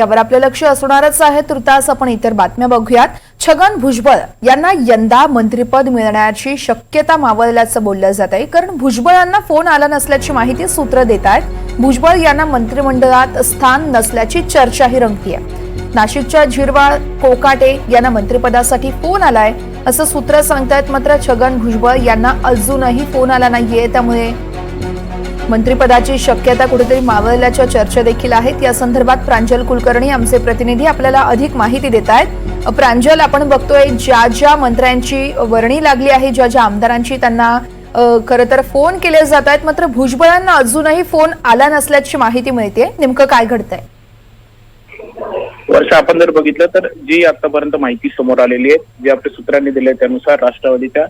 यावर आपलं लक्ष असणारच आहे. तुर्तास आपण इतर बातम्या बघूयात. छगन भुजबळ यांना यंदा मंत्रिपद मिळण्याची शक्यता मावळल्याचं बोललं जात आहे. कारण भुजबळ यांना फोन आला नसल्याची माहिती सूत्र देत आहेत. भुजबळ यांना मंत्रिमंडळात स्थान नसल्याची चर्चाही रंगतीये. नाशिकच्या झिरवाळ कोकाटे यांना मंत्रिपदासाठी फोन आलाय असं सूत्र सांगतायत मात्र छगन भुजबळ यांना अजूनही फोन आला नाहीये. त्यामुळे मंत्रिपदाची शक्यता कुठेतरी मावळल्याच्या चर्चा देखील आहेत. या संदर्भात प्रांजल कुलकर्णी आमचे प्रतिनिधी आपल्याला अधिक माहिती देत आहेत. प्रांजल आपण बघतोय ज्या ज्या मंत्र्यांची वर्णी लागली आहे ज्या ज्या आमदारांची त्यांना खरं तर फोन केले जात आहेत. मात्र भुजबळांना अजूनही फोन आला नसल्याची माहिती मिळते नेमकं काय घडतंय? वर्ष आपण जर बघितलं तर जी आतापर्यंत माहिती समोर आलेली आहे जी आपल्या सूत्रांनी दिली त्यानुसार राष्ट्रवादीच्या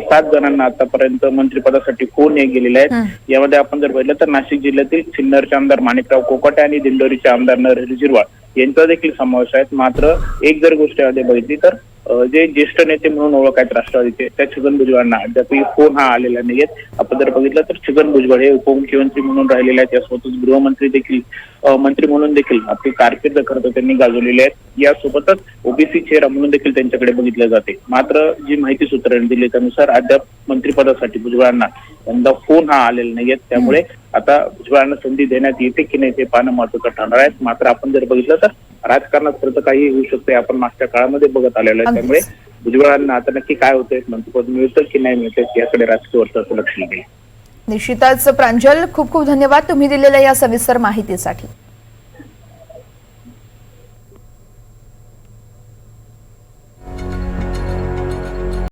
सात जणांना आतापर्यंत मंत्रिपदासाठी फोन हे गेलेले आहेत यामध्ये आपण जर बघितलं तर नाशिक जिल्ह्यातील सिन्नरचे आमदार माणिकराव कोकाटे आणि दिंडोरीचे आमदार नरहरी जिरवाळ यांचा देखील समावेश आहे. मात्र एक जर गोष्ट यामध्ये बघितली तर जे ज्येष्ठ नेते म्हणून ओळख आहेत राष्ट्रवादीचे त्या छगन भुजबळांना अद्यापही फोन हा आलेला नाहीये आपण जर बघितलं तर छगन भुजबळ हे उपमुख्यमंत्री म्हणून राहिलेले आहेत यासोबतच गृहमंत्री देखील मंत्री म्हणून देखील आपली कारकीर्द खरं त्यांनी गाजवलेली आहे यासोबतच ओबीसी चेहरा म्हणून देखील त्यांच्याकडे बघितले जाते. मात्र जी माहिती सूत्रांनी दिली त्यानुसार अद्याप मंत्रिपदासाठी भुजबळांना यंदा फोन हा आलेला नाहीये त्यामुळे आता भुजबळांना संधी देण्यात येते की नाही ते पाहणं महत्वाचं ठरणार आहे. मात्र आपण जर बघितलं तर राजकारणात खरं तर काही होऊ शकते आपण मागच्या काळामध्ये बघत आलेलो आहे. त्यामुळे भुजबळांना आता नक्की काय होतंय मंत्रिपद मिळतं की नाही मिळतं याकडे राजकीय वर्षाचं लक्ष लागेल. निश्चितच प्रांजल खूप खूप धन्यवाद तुम्ही दिलेल्या या सविस्तर माहितीसाठी.